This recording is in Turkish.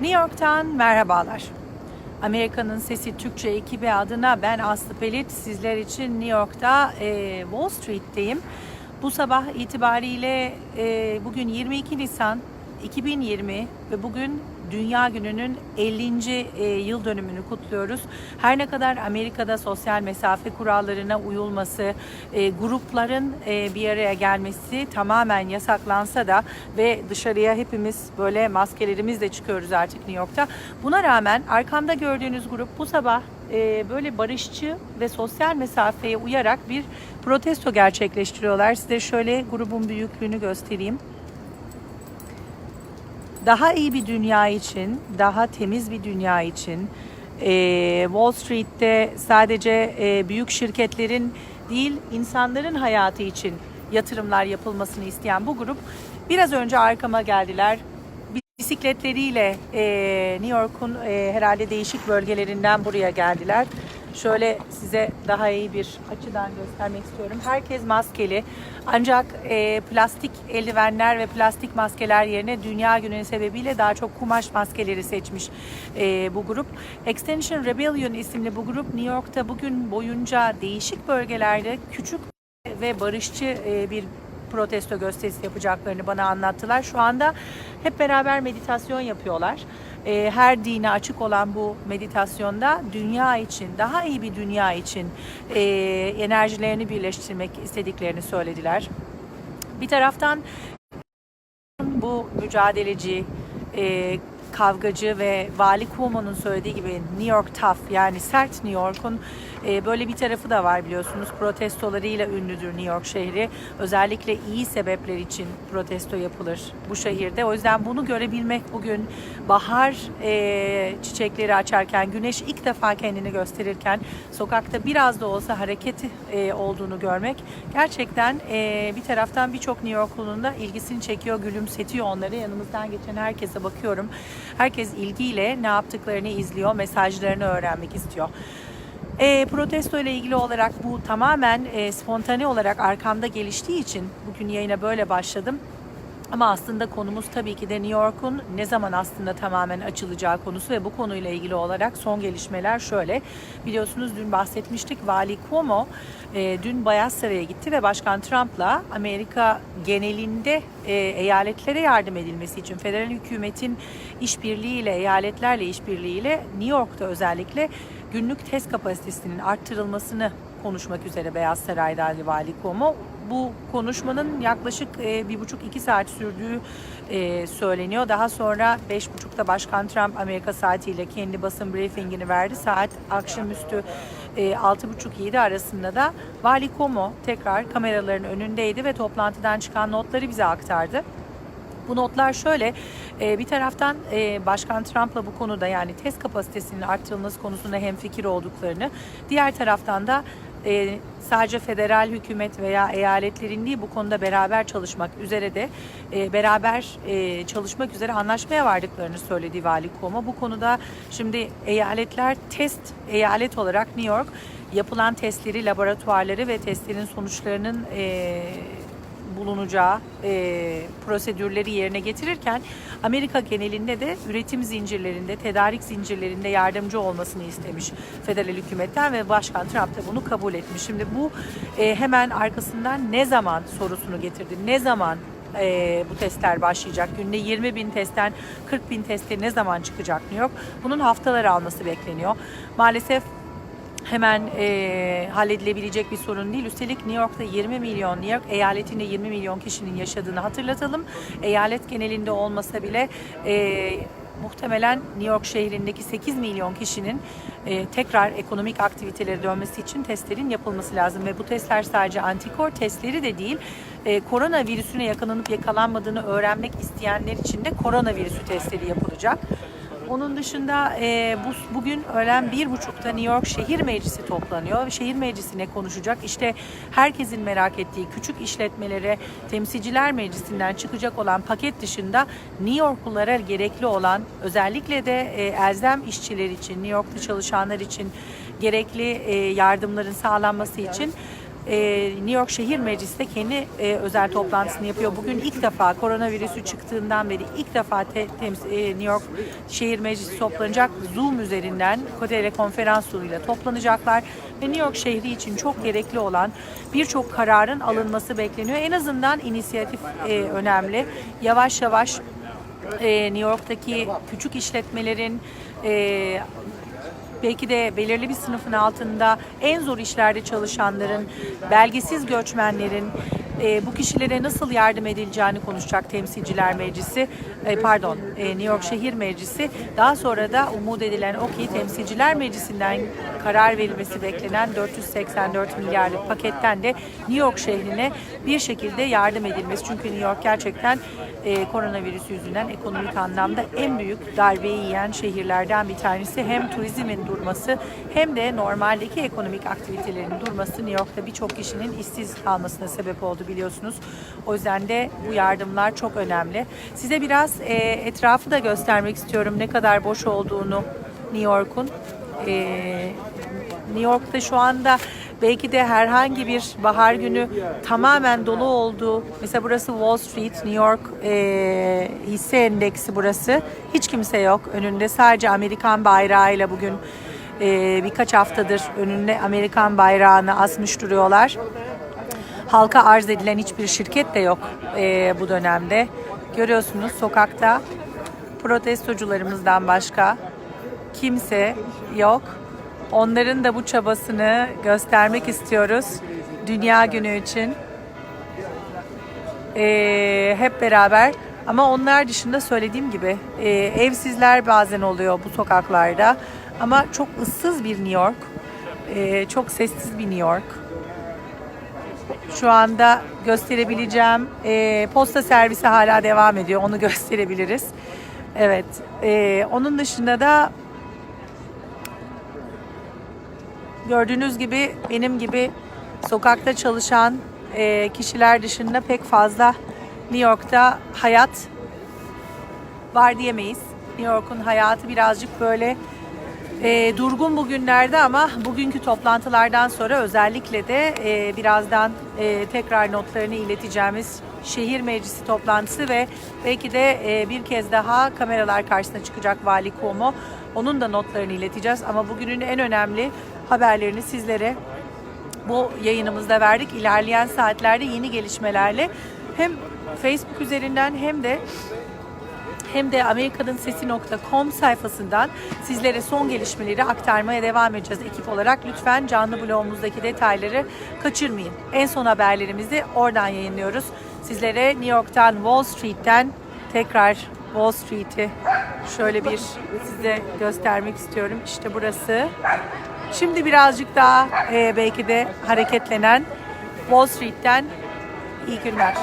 New York'tan merhabalar. Amerika'nın Sesi Türkçe ekibi adına ben Aslı Pelit. Sizler için New York'ta e, Wall Street'teyim. Bu sabah itibariyle e, bugün 22 Nisan 2020 ve bugün Dünya Günü'nün 50. e, yıl dönümünü kutluyoruz. Her ne kadar Amerika'da sosyal mesafe kurallarına uyulması, e, grupların e, bir araya gelmesi tamamen yasaklansa da ve dışarıya hepimiz böyle maskelerimizle çıkıyoruz artık New York'ta. Buna rağmen arkamda gördüğünüz grup bu sabah böyle barışçı ve sosyal mesafeye uyarak bir protesto gerçekleştiriyorlar. Size şöyle grubun büyüklüğünü göstereyim daha iyi bir dünya için, daha temiz bir dünya için e, Wall Street'te sadece e, büyük şirketlerin değil insanların hayatı için yatırımlar yapılmasını isteyen bu grup biraz önce arkama geldiler. Bisikletleriyle e, New York'un e, herhalde değişik bölgelerinden buraya geldiler. Şöyle size daha iyi bir açıdan göstermek istiyorum. Herkes maskeli. Ancak e, plastik eldivenler ve plastik maskeler yerine Dünya Günü sebebiyle daha çok kumaş maskeleri seçmiş e, bu grup. Extension Rebellion isimli bu grup New York'ta bugün boyunca değişik bölgelerde küçük ve barışçı e, bir protesto gösterisi yapacaklarını bana anlattılar. Şu anda hep beraber meditasyon yapıyorlar. E, Her dine açık olan bu meditasyonda dünya için, daha iyi bir dünya için e, enerjilerini birleştirmek istediklerini söylediler. Bir taraftan bu mücadeleci, e, kavgacı ve Vali Cuomo'nun söylediği gibi New York tough yani sert New York'un e, böyle bir tarafı da var biliyorsunuz. Protestolarıyla ünlüdür New York şehri. Özellikle iyi sebepler için protesto yapılır bu şehirde. O yüzden bunu görebilmek bugün bahar e, çiçekleri açarken, güneş ilk defa kendini gösterirken sokakta biraz da olsa hareket e, olduğunu görmek gerçekten e, bir taraftan birçok New Yorklu'nun da ilgisini çekiyor, gülümsetiyor onları. Yanımızdan geçen herkese bakıyorum. Herkes ilgiyle ne yaptıklarını izliyor, mesajlarını öğrenmek istiyor. E, protesto ile ilgili olarak bu tamamen e, spontane olarak arkamda geliştiği için bugün yayına böyle başladım. Ama aslında konumuz tabii ki de New York'un ne zaman aslında tamamen açılacağı konusu ve bu konuyla ilgili olarak son gelişmeler şöyle. Biliyorsunuz dün bahsetmiştik Vali Cuomo e, dün Beyaz Saray'a gitti ve Başkan Trump'la Amerika genelinde e, eyaletlere yardım edilmesi için federal hükümetin işbirliğiyle, eyaletlerle işbirliğiyle New York'ta özellikle günlük test kapasitesinin arttırılmasını konuşmak üzere Beyaz Saray'da Ali Vali Cuomo. Bu konuşmanın yaklaşık e, bir buçuk iki saat sürdüğü e, söyleniyor. Daha sonra beş buçukta Başkan Trump Amerika saatiyle kendi basın briefingini verdi. Saat akşamüstü e, altı buçuk yedi arasında da Vali Cuomo tekrar kameraların önündeydi ve toplantıdan çıkan notları bize aktardı. Bu notlar şöyle, e, bir taraftan Başkan Trump'la bu konuda yani test kapasitesinin arttırılması konusunda hemfikir olduklarını, diğer taraftan da e, sadece federal hükümet veya eyaletlerin değil bu konuda beraber çalışmak üzere de e, beraber e, çalışmak üzere anlaşmaya vardıklarını söyledi Vali Cuomo. Bu konuda şimdi eyaletler test eyalet olarak New York yapılan testleri, laboratuvarları ve testlerin sonuçlarının e, bulunacağı e, prosedürleri yerine getirirken Amerika genelinde de üretim zincirlerinde, tedarik zincirlerinde yardımcı olmasını istemiş federal hükümetten ve Başkan Trump da bunu kabul etmiş. Şimdi bu e, hemen arkasından ne zaman sorusunu getirdi. Ne zaman e, bu testler başlayacak. Günde 20 bin testten 40 bin testi ne zaman çıkacak New York? Bunun haftalar alması bekleniyor. Maalesef hemen e, halledilebilecek bir sorun değil. Üstelik New York'ta 20 milyon, New York eyaletinde 20 milyon kişinin yaşadığını hatırlatalım. Eyalet genelinde olmasa bile e, muhtemelen New York şehrindeki 8 milyon kişinin e, tekrar ekonomik aktivitelere dönmesi için testlerin yapılması lazım. Ve bu testler sadece antikor testleri de değil, e, koronavirüsüne yakalanıp yakalanmadığını öğrenmek isteyenler için de koronavirüsü testleri yapılacak. Onun dışında e, bu, bugün öğlen bir buçukta New York Şehir Meclisi toplanıyor. Şehir Meclisi ne konuşacak? İşte herkesin merak ettiği küçük işletmelere Temsilciler Meclisi'nden çıkacak olan paket dışında New Yorklulara gerekli olan özellikle de e, elzem işçiler için, New York'ta çalışanlar için gerekli e, yardımların sağlanması için e, New York Şehir Meclisi de kendi e, özel toplantısını yapıyor. Bugün ilk defa koronavirüsü çıktığından beri ilk defa te- tems- e, New York Şehir Meclisi toplanacak. Zoom üzerinden telekonferans yoluyla toplanacaklar ve New York şehri için çok gerekli olan birçok kararın alınması bekleniyor. En azından inisiyatif e, önemli. Yavaş yavaş e, New York'taki küçük işletmelerin e, belki de belirli bir sınıfın altında en zor işlerde çalışanların, belgesiz göçmenlerin e, bu kişilere nasıl yardım edileceğini konuşacak Temsilciler Meclisi, e, pardon e, New York Şehir Meclisi. Daha sonra da umut edilen o ki Temsilciler Meclisi'nden karar verilmesi beklenen 484 milyarlık paketten de New York şehrine bir şekilde yardım edilmesi. Çünkü New York gerçekten e, koronavirüs yüzünden ekonomik anlamda en büyük darbeyi yiyen şehirlerden bir tanesi. Hem turizmin durması hem de normaldeki ekonomik aktivitelerin durması New York'ta birçok kişinin işsiz kalmasına sebep oldu biliyorsunuz. O yüzden de bu yardımlar çok önemli. Size biraz e, etrafı da göstermek istiyorum ne kadar boş olduğunu New York'un. E, New York'ta şu anda belki de herhangi bir bahar günü tamamen dolu olduğu, mesela burası Wall Street, New York e, hisse endeksi burası. Hiç kimse yok önünde sadece Amerikan bayrağıyla bugün e, birkaç haftadır önünde Amerikan bayrağını asmış duruyorlar. Halka arz edilen hiçbir şirket de yok e, bu dönemde. Görüyorsunuz sokakta protestocularımızdan başka kimse yok. Onların da bu çabasını göstermek istiyoruz. Dünya Günü için. Ee, hep beraber. Ama onlar dışında söylediğim gibi e, evsizler bazen oluyor bu sokaklarda. Ama çok ıssız bir New York. E, çok sessiz bir New York. Şu anda gösterebileceğim e, posta servisi hala devam ediyor. Onu gösterebiliriz. Evet. e, onun dışında da gördüğünüz gibi benim gibi sokakta çalışan e, kişiler dışında pek fazla New York'ta hayat var diyemeyiz. New York'un hayatı birazcık böyle e, durgun bugünlerde ama bugünkü toplantılardan sonra özellikle de e, birazdan e, tekrar notlarını ileteceğimiz şehir meclisi toplantısı ve belki de e, bir kez daha kameralar karşısına çıkacak Vali Cuomo. Onun da notlarını ileteceğiz ama bugünün en önemli haberlerini sizlere bu yayınımızda verdik. İlerleyen saatlerde yeni gelişmelerle hem Facebook üzerinden hem de hem de Amerika'nın Sesi.com sayfasından sizlere son gelişmeleri aktarmaya devam edeceğiz ekip olarak. Lütfen canlı blogumuzdaki detayları kaçırmayın. En son haberlerimizi oradan yayınlıyoruz. Sizlere New York'tan, Wall Street'ten tekrar Wall Street'i şöyle bir size göstermek istiyorum. İşte burası. Şimdi birazcık daha e, belki de hareketlenen Wall Street'ten iyi günler.